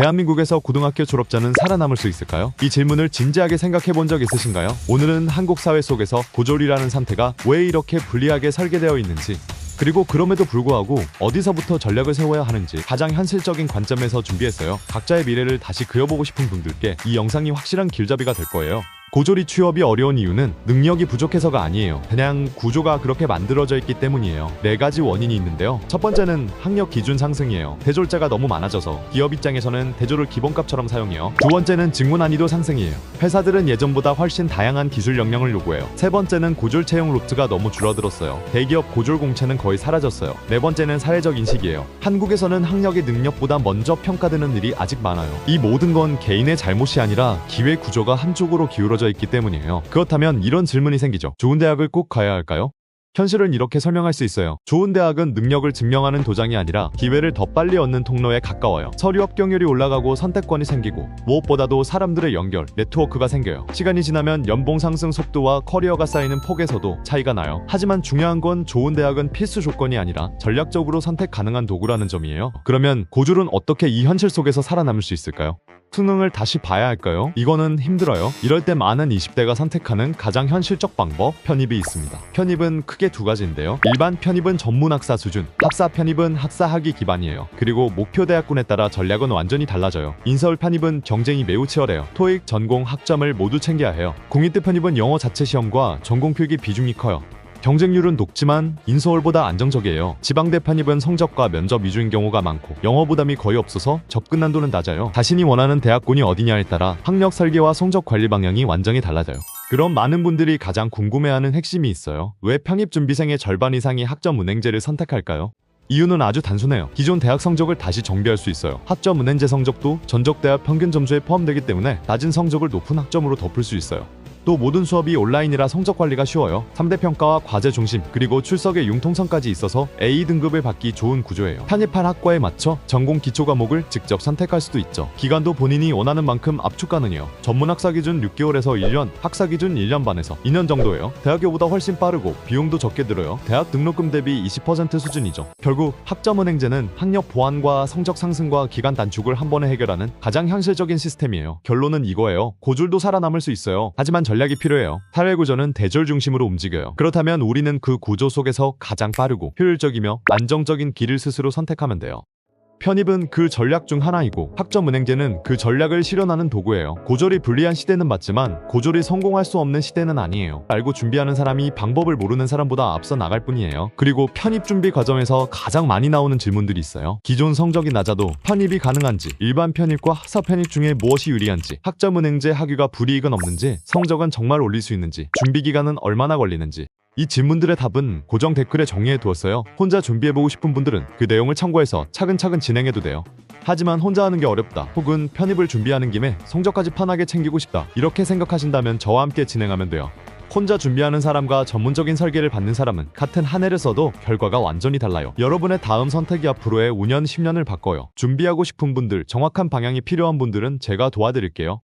대한민국에서 고등학교 졸업자는 살아남을 수 있을까요? 이 질문을 진지하게 생각해 본 적 있으신가요? 오늘은 한국 사회 속에서 고졸이라는 상태가 왜 이렇게 불리하게 설계되어 있는지 그리고 그럼에도 불구하고 어디서부터 전략을 세워야 하는지 가장 현실적인 관점에서 준비했어요. 각자의 미래를 다시 그려보고 싶은 분들께 이 영상이 확실한 길잡이가 될 거예요. 고졸이 취업이 어려운 이유는 능력이 부족해서가 아니에요. 그냥 구조가 그렇게 만들어져 있기 때문이에요. 네 가지 원인이 있는데요. 첫 번째는 학력 기준 상승이에요. 대졸자가 너무 많아져서 기업 입장에서는 대졸을 기본값처럼 사용해요. 두 번째는 직무 난이도 상승이에요. 회사들은 예전보다 훨씬 다양한 기술 역량을 요구해요. 세 번째는 고졸 채용 루트가 너무 줄어들었어요. 대기업 고졸 공채는 거의 사라졌어요. 네 번째는 사회적 인식이에요. 한국에서는 학력이 능력보다 먼저 평가되는 일이 아직 많아요. 이 모든 건 개인의 잘못이 아니라 기회 구조가 한쪽으로 기울어져 있기 때문이에요. 그렇다면 이런 질문이 생기죠. 좋은 대학을 꼭 가야 할까요? 현실은 이렇게 설명할 수 있어요. 좋은 대학은 능력을 증명하는 도장이 아니라 기회를 더 빨리 얻는 통로에 가까워요. 서류 합격률이 올라가고 선택권이 생기고 무엇보다도 사람들의 연결, 네트워크가 생겨요. 시간이 지나면 연봉 상승 속도와 커리어가 쌓이는 폭에서도 차이가 나요. 하지만 중요한 건 좋은 대학은 필수 조건이 아니라 전략적으로 선택 가능한 도구라는 점이에요. 그러면 고졸은 어떻게 이 현실 속에서 살아남을 수 있을까요? 수능을 다시 봐야 할까요? 이거는 힘들어요. 이럴 때 많은 20대가 선택하는 가장 현실적 방법, 편입이 있습니다. 편입은 크게 두 가지인데요. 일반 편입은 전문 학사 수준, 학사 편입은 학사 학위 기반이에요. 그리고 목표 대학군에 따라 전략은 완전히 달라져요. 인서울 편입은 경쟁이 매우 치열해요. 토익, 전공, 학점을 모두 챙겨야 해요. 공인대 편입은 영어 자체 시험과 전공 필기 비중이 커요. 경쟁률은 높지만 인서울보다 안정적이에요. 지방대 편입은 성적과 면접 위주인 경우가 많고 영어 부담이 거의 없어서 접근 난도는 낮아요. 자신이 원하는 대학군이 어디냐에 따라 학력 설계와 성적 관리 방향이 완전히 달라져요. 그럼 많은 분들이 가장 궁금해하는 핵심이 있어요. 왜 편입 준비생의 절반 이상이 학점 은행제를 선택할까요? 이유는 아주 단순해요. 기존 대학 성적을 다시 정비할 수 있어요. 학점 은행제 성적도 전적 대학 평균 점수에 포함되기 때문에 낮은 성적을 높은 학점으로 덮을 수 있어요. 또 모든 수업이 온라인이라 성적 관리가 쉬워요. 3대 평가와 과제 중심, 그리고 출석의 융통성까지 있어서 A 등급을 받기 좋은 구조예요. 편입한 학과에 맞춰 전공 기초 과목을 직접 선택할 수도 있죠. 기간도 본인이 원하는 만큼 압축 가능해요. 전문 학사 기준 6개월에서 1년, 학사 기준 1년 반에서 2년 정도예요. 대학교보다 훨씬 빠르고 비용도 적게 들어요. 대학 등록금 대비 20% 수준이죠. 결국 학점 은행제는 학력 보완과 성적 상승과 기간 단축을 한 번에 해결하는 가장 현실적인 시스템이에요. 결론은 이거예요. 고졸도 살아남을 수 있어요. 하지만 전략이 필요해요. 사회 구조는 대졸 중심으로 움직여요. 그렇다면 우리는 그 구조 속에서 가장 빠르고 효율적이며 안정적인 길을 스스로 선택하면 돼요. 편입은 그 전략 중 하나이고 학점은행제는 그 전략을 실현하는 도구예요. 고졸이 불리한 시대는 맞지만 고졸이 성공할 수 없는 시대는 아니에요. 알고 준비하는 사람이 방법을 모르는 사람보다 앞서 나갈 뿐이에요. 그리고 편입 준비 과정에서 가장 많이 나오는 질문들이 있어요. 기존 성적이 낮아도 편입이 가능한지, 일반 편입과 학사 편입 중에 무엇이 유리한지, 학점은행제 학위가 불이익은 없는지, 성적은 정말 올릴 수 있는지, 준비 기간은 얼마나 걸리는지, 이 질문들의 답은 고정 댓글에 정리해 두었어요. 혼자 준비해보고 싶은 분들은 그 내용을 참고해서 차근차근 진행해도 돼요. 하지만 혼자 하는 게 어렵다. 혹은 편입을 준비하는 김에 성적까지 편하게 챙기고 싶다. 이렇게 생각하신다면 저와 함께 진행하면 돼요. 혼자 준비하는 사람과 전문적인 설계를 받는 사람은 같은 한 해를 써도 결과가 완전히 달라요. 여러분의 다음 선택이 앞으로의 5년, 10년을 바꿔요. 준비하고 싶은 분들, 정확한 방향이 필요한 분들은 제가 도와드릴게요.